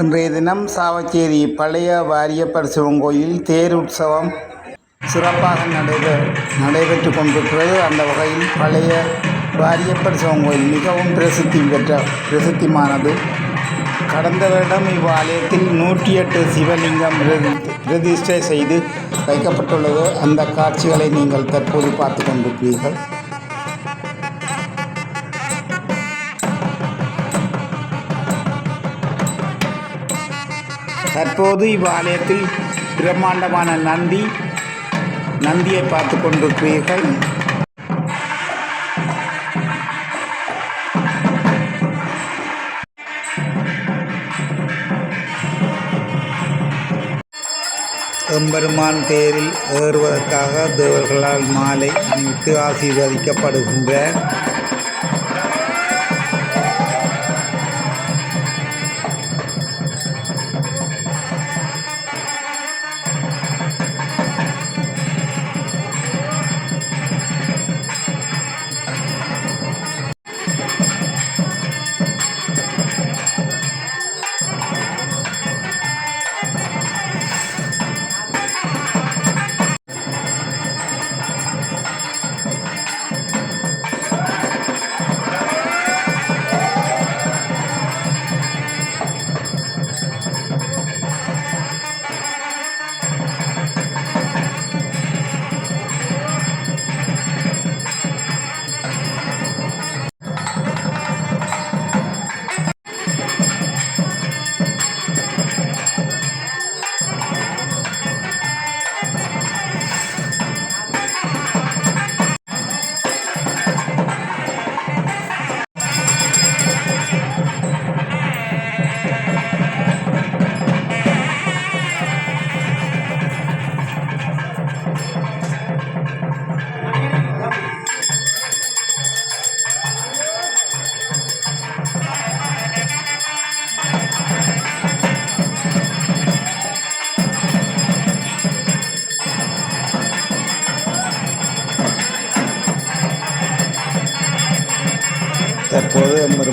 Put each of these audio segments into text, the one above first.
இன்றைய தினம் சாவச்சேரி பழைய வாரியப்பர் சிவன் கோயில் தேர் உற்சவம் சிறப்பாக நடைபெ நடைபெற்று கொண்டிருக்கிறது. அந்த வகையில் பழைய வாரியப்பர் சிவன் கோயில் மிகவும் பிரசித்தி பெற்ற பிரசித்திமானது. கடந்த வருடம் இவ்வாலயத்தில் நூற்றி எட்டு சிவலிங்கம் பிரதிஷ்டை செய்து வைக்கப்பட்டுள்ளது. அந்த காட்சிகளை நீங்கள் தற்போது பார்த்து கொண்டிருக்கிறீர்கள் தற்போது இவ்வாலயத்தில் பிரம்மாண்டமான நந்தி நந்தியை பார்த்து கொண்டிருக்கிறீர்கள் எம்பெருமான் தேரில் ஏறுவதற்காக தேவர்களால் மாலை அணிவித்து ஆசீர்வதிக்கப்படுகின்ற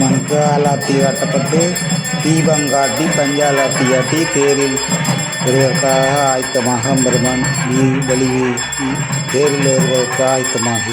தற்போது எம்பெருமானுக்கு ஆலாத்தி காட்டப்பட்டு தீபம் காட்டி பஞ்சாலாத்தி காட்டி தேரில் வருவதற்காக ஆயத்தமாக எம்பெருமான் வீ வழி தேரில் ஏறுவதற்கு ஆயத்தமாகி.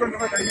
quando.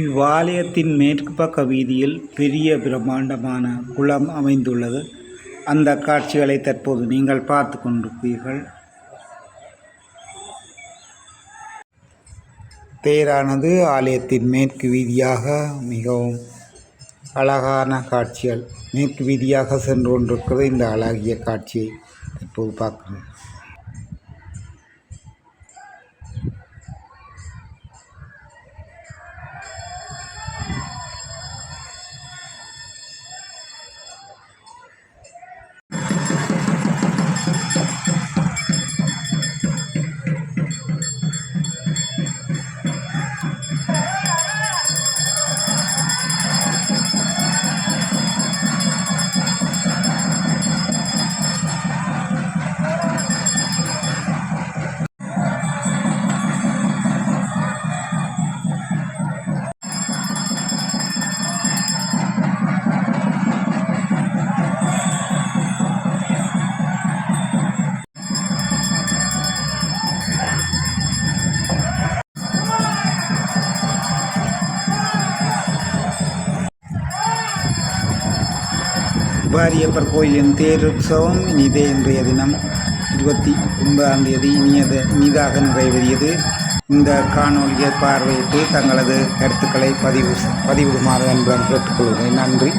இவ்வாலயத்தின் மேற்கு பக்க வீதியில் பெரிய பிரம்மாண்டமான குளம் அமைந்துள்ளது. அந்த காட்சிகளை தற்போது நீங்கள் பார்த்து கொண்டிருப்பீர்கள். தேரானது ஆலயத்தின் மேற்கு வீதியாக மிகவும் அழகான காட்சிகள். மேற்கு வீதியாக சென்று கொண்டிருக்கிறது. இந்த அழகிய காட்சியை இப்போது பார்க்குறேன் வாரியப்பர் கோயிலின் தேருற்சவம் இனிதே இன்றைய தினம். இருபத்தி ஒன்பதாம் தேதி இனியது இனிதாக நிறைவேறியது. இந்த காணொலியை பார்வையிட்டு தங்களது கருத்துக்களை பதிவு பதிவிடுமாறு என்பதை கேட்டுக்கொள்கிறேன். நன்றி.